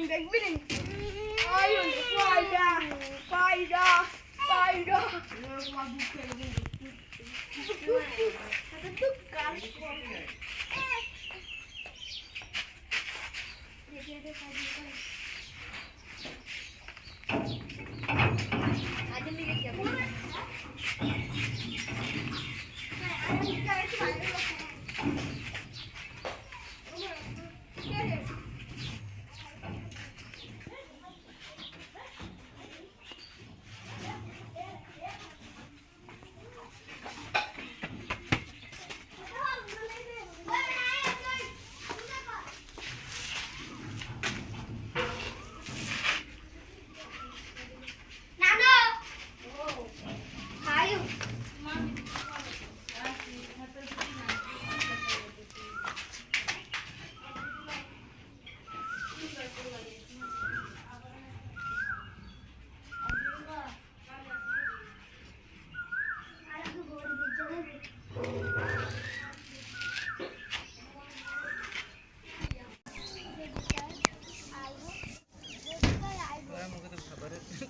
Ding ding ding ding. I'm a spider.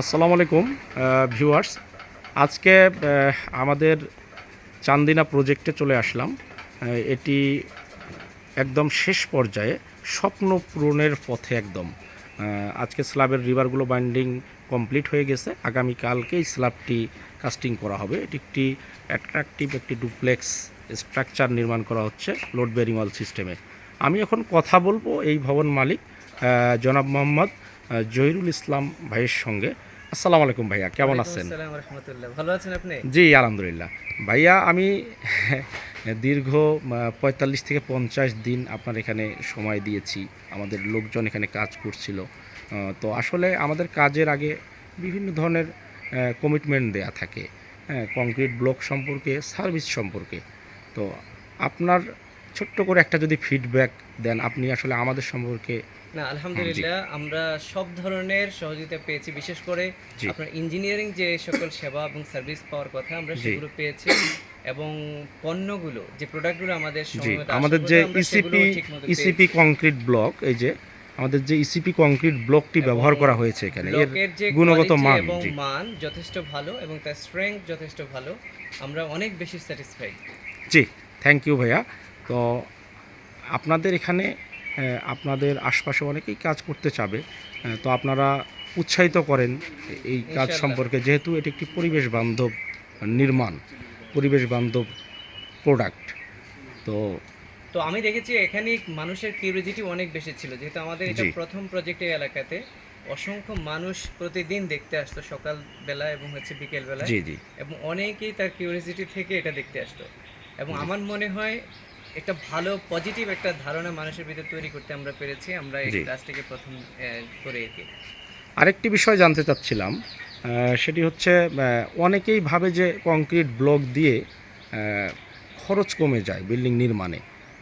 আসসালামু আলাইকুম viewers আজকে আমাদের চান্দিনা প্রজেক্টে চলে আসলাম। এটি একদম শেষ পর্যায়ে, স্বপ্ন পূরণের পথে একদম। আজকে স্ল্যাবের রিভারগুলো বাইন্ডিং কমপ্লিট হয়ে গেছে। আগামীকালকেই স্ল্যাবটি কাস্টিং করা হবে। এটি একটি অ্যাট্রাকটিভ একটি ডুপ্লেক্স স্ট্রাকচার নির্মাণ করা হচ্ছে লোড বেরিং সিস্টেমে আমি এখন কথা বলব এই ভবন মালিক জনাব মোহাম্মদ জহিরুল ইসলাম ভাইয়ের সঙ্গে। আসসালামু আলাইকুম ভাইয়া কেমন আছেন? ভালো আছেন আপনি? জি আলহামদুলিল্লাহ। ভাইয়া আমি দীর্ঘ পঁয়তাল্লিশ থেকে পঞ্চাশ দিন আপনার এখানে সময় দিয়েছি। আমাদের লোকজন এখানে কাজ করছিল। তো আসলে আমাদের কাজের আগে বিভিন্ন ধরনের কমিটমেন্ট দেয়া থাকে। হ্যাঁ কংক্রিট ব্লক সম্পর্কে সার্ভিস সম্পর্কে। তো আপনার ছোট্ট করে একটা যদি ফিডব্যাক দেন আপনি আসলে আমাদের সম্পর্কে না আলহামদুলিল্লাহ আমরা সব ধরনের সহযোগিতা পেয়েছি বিশেষ করে আপনার ইঞ্জিনিয়ারিং যে সকল সেবা এবং সার্ভিস পাওয়ার কথা আমরা সেগুলো পেয়েছি এবং পণ্যগুলো যে প্রোডাক্টগুলো আমাদের আমাদের যে ইসিপি ইসিপি কংক্রিট ব্লক এই যে আমাদের যে ইসিপি কংক্রিট ব্লকটি ব্যবহার করা হয়েছে এখানে এর গুণগত মান এবং মান যথেষ্ট ভালো এবং তার স্ট্রেংথ যথেষ্ট ভালো আমরা অনেক বেশি স্যাটিসফাইড জি থ্যাংক ইউ ভাইয়া। তো আপনাদের এখানে আপনাদের আশপাশে অনেকেই কাজ করতে চাবে তো আপনারা উৎসাহিত করেন এই কাজ সম্পর্কে যেহেতু এটি একটি পরিবেশ বান্ধব নির্মাণ পরিবেশ বান্ধব প্রোডাক্ট তো তো আমি দেখেছি এখানে মানুষের কিউরিওসিটি অনেক বেশি ছিল যেহেতু আমাদের এটা। প্রথম প্রজেক্ট এই এলাকাতে অসংখ্য মানুষ প্রতিদিন দেখতে আসতো সকাল বেলা এবং হচ্ছে বিকেল বেলা জি জি। এবং অনেকেই তার কিউরিওসিটি থেকে এটা দেখতে আসতো। এবং আমার মনে হয় একটা ভালো পজিটিভ একটা ধারণা মানুষের ভিতরে তৈরি করতে আমরা পেরেছি। আমরা এই। ক্লাসটিকে প্রথম করে এঁকে আরেকটি বিষয় জানতে চাচ্ছিলাম সেটি হচ্ছে অনেকেই ভাবে যে কংক্রিট ব্লক দিয়ে খরচ কমে যায় বিল্ডিং নির্মাণে।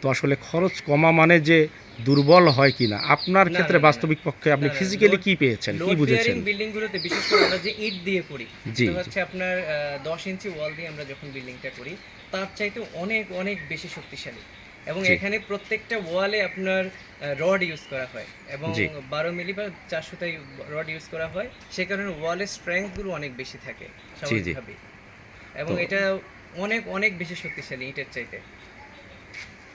তো আসলে খরচ কমা মানে যে দুর্বল হয় কিনা আপনার ক্ষেত্রে। বাস্তবিক পক্ষে আপনি ফিজিক্যালি কি পেয়েছেন? কি বুঝেছেন? বিল্ডিং গুলোতে বিশেষ করে আমরা যে ইট দিয়ে করি জি, হচ্ছে আপনার দশ ইঞ্চি ওয়াল দিয়ে আমরা যখন বিল্ডিংটা করি তার চাইতে অনেক অনেক বেশি শক্তিশালী। এবং এখানে প্রত্যেকটা ওয়ালে আপনার রড ইউজ করা হয় এবং। বারো মিলি বা চার সুতাই রড ইউজ করা হয়। সে কারণে ওয়ালের স্ট্রেংথগুলো অনেক বেশি থাকে স্বাভাবিকভাবেই। এবং এটা অনেক অনেক বেশি শক্তিশালী ইটের চাইতে।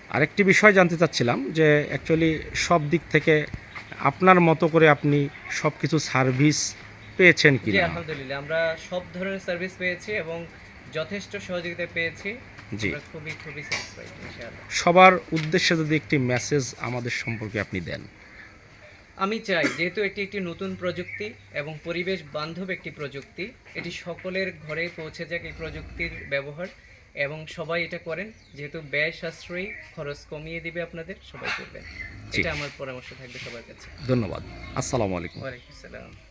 আরেকটি বিষয় জানতে চাচ্ছিলাম যে অ্যাকচুয়ালি সব দিক থেকে আপনার মতো করে আপনি সব কিছু সার্ভিস পেয়েছেন জি কিনা? আলহামদুলিল্লাহ আমরা সব ধরনের সার্ভিস পেয়েছি এবং যথেষ্ট সহযোগিতা পেয়েছি। জি। খুবই খুবই সবার উদ্দেশ্যে যদি একটি মেসেজ আমাদের সম্পর্কে আপনি দেন। আমি চাই যেহেতু এটি একটি নতুন প্রযুক্তি এবং পরিবেশ বান্ধব একটি প্রযুক্তি এটি সকলের ঘরে পৌঁছে যাক এই প্রযুক্তির ব্যবহার। এবং সবাই এটা করেন যেহেতু ব্যয় সাশ্রয়ী খরচ কমিয়ে দিবে আপনাদের সবাই করবেন। এটা আমার পরামর্শ থাকবে সবার কাছে। ধন্যবাদ। আসসালামু আলাইকুম। ওয়ালাইকুম আসসালাম।